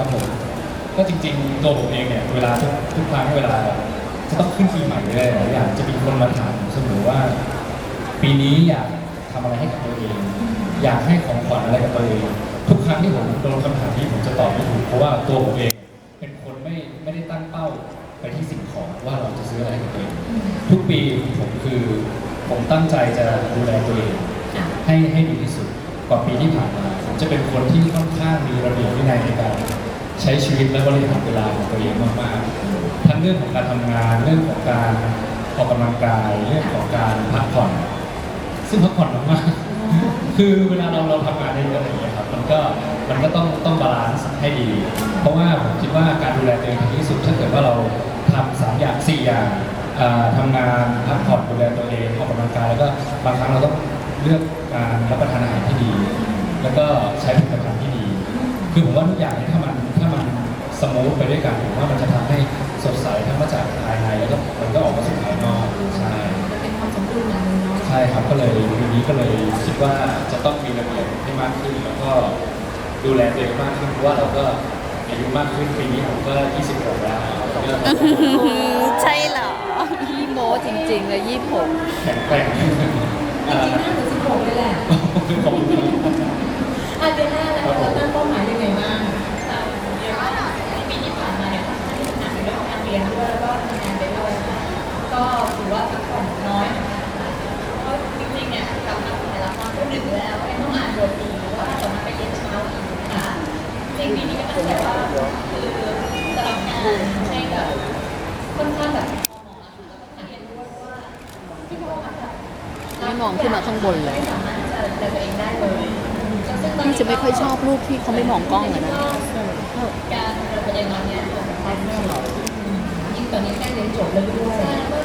ครับผมก็จริงๆตัวผมเองเนี่ยเวลาทุกทุกครั้งเวลาจะต้องขึ้นปีใหม่เลยหลายอย่างจะมีคนมาถามผมเสมอว่า ปีนี้อยากทำอะไรให้กับตัวเอง อยากให้ของขวัญอะไรกับตัวเอง ทุกครั้งที่ผมโดนคำถามนี้ผมจะตอบไม่ถูกเพราะว่าตัวผมเอง เป็นคนไม่ไม่ได้ตั้งเป้าไปที่สิ่งของว่าเราจะซื้ออะไรให้กับตัวเอง ทุกปีผมคือผมตั้งใจจะดูแลตัวเอง ค่ะ ให้ให้ดีที่สุดกว่าปีที่ผ่านมาผมจะเป็นคนที่ค่อนข้างมีระเบียบวินัยในการ ใช้ชีวิตและบริหารเวลาของตัวเองมากๆทั้งเรื่องของการทำงานเรื่องของการออกกำลังกายเรื่องของการพักผ่อน ซึ่งพักผ่อนมากๆคือเวลาเราเราทำงานเยอะๆอะไรอย่างเงี้ยครับมันก็มันก็ต้องต้องบาลานซ์ให้ดี เพราะว่าผมคิดว่าการดูแลตัวเองที่สุดถ้าเกิดว่าเราทำสามอย่างสี่อย่างอ่าทำงานพักผ่อนดูแลตัวเองออกกำลังกายแล้วก็บางครั้งเราต้องเลือกการรับประทานอาหารที่ดี แล้วก็ใช้ผลิตภัณฑ์ที่ดี คือผมว่าทุกอย่างเนี่ยถ้ามันถ้ามัน สมูทไปด้วยกันผมว่ามันจะทำให้สดใสทั้งมาจากภายในแล้วก็มันก็ออกมาสู่ภายนอกใช่มันเป็นความสมดุลอย่างหนึงเนาะใช่ครับก็เลยปีนี้ก็เลยคิดว่าจะต้องมีระเบียบให้มากขึ้น แล้วก็ดูแลตัวเองมากขึ้นเพราะว่าเราก็อายุมากขึ้นปีนี้ผมก็ 26 แล้วก็ใช่เหรอพี่โมจริงๆเลยยี่ผมแข็งแกร่งจริงๆหน้าเหมือนสิบหกเลยแหละ ขอบคุณ รื่องของการเรียนด้วยแล้วก็ทำงานไปด้วยค่ะก็ถือว่าพักผ่อนน้อยเหมือนกันค่ะเพราะจริงๆเนี่ยกลับมาถ่ายละครก็ดึกแล้วไม่ต้องอ่านบทอีกหรือว่าตอนนั้นไปเรียนเช้าอีกค่ะจริงๆปีนี้ก็ตั้งใจว่าคือจะรับงานให้กับค่อนข้างแบบพอเหมาะอะค่ะแล้วก็ถ่ายเรียนด้วยเพราะว่าที่พวกอะค่ะไม่มองขึ้นมาข้างบนเลย ไม่สามารถที่จะดูแลตัวเองได้เลยซึ่งตนพี่นี้จะไม่ค่อยชอบรูปที่เขาไม่มองกล้องอะนะก อนนี้ใกล้เรียนจบแล้วด้วยใช่แล้วก็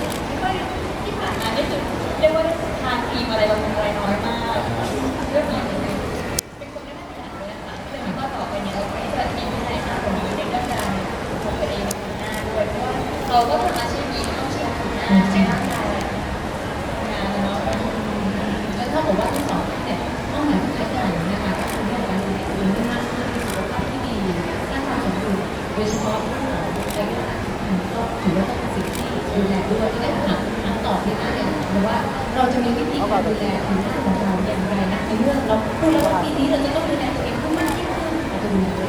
ที่ผ่านมาได้ถึงเรียกว่าทานครีมอะไรบำรุงอะไรน้อยมากเรื่องนี้เป็นคนไม่ได้ขนาดนี้นะคะก็เลยคิดว่าต่อไปเนี่ยเราไม่จะมีวินัยมากกว่านี้ในเรื่องการดูแลตัวเองในหน้าด้วยเพราะว่าเราก็ทำอาชีพนี้ต้องใช้ผิวหน้าใช้ร่างกายงานเนาะแล้วถ้าบอกว่าทั้งสองท่านเนี่ยต้องหมายคล้ายกันนะคะก็คือเรื่องของการดูแลตัวเองให้มากขึ้นสุขภาพที่ดีสร้างความสมดุลโดยเฉพาะเรื่องของระยะ ก็ถือว่าเป็นสิ่งที่ดูแลด้วยที่ได้ถามถามตอบในหน้าเนี่ยหรือว่าเราจะมีวิธีการดูแลผิวหน้าของเราอย่างไรนะในเรื่องเราพูดแล้วว่าปีนี้เราจะต้องดูแลตัวเองให้มากยิ่งขึ้นเราจะดูแล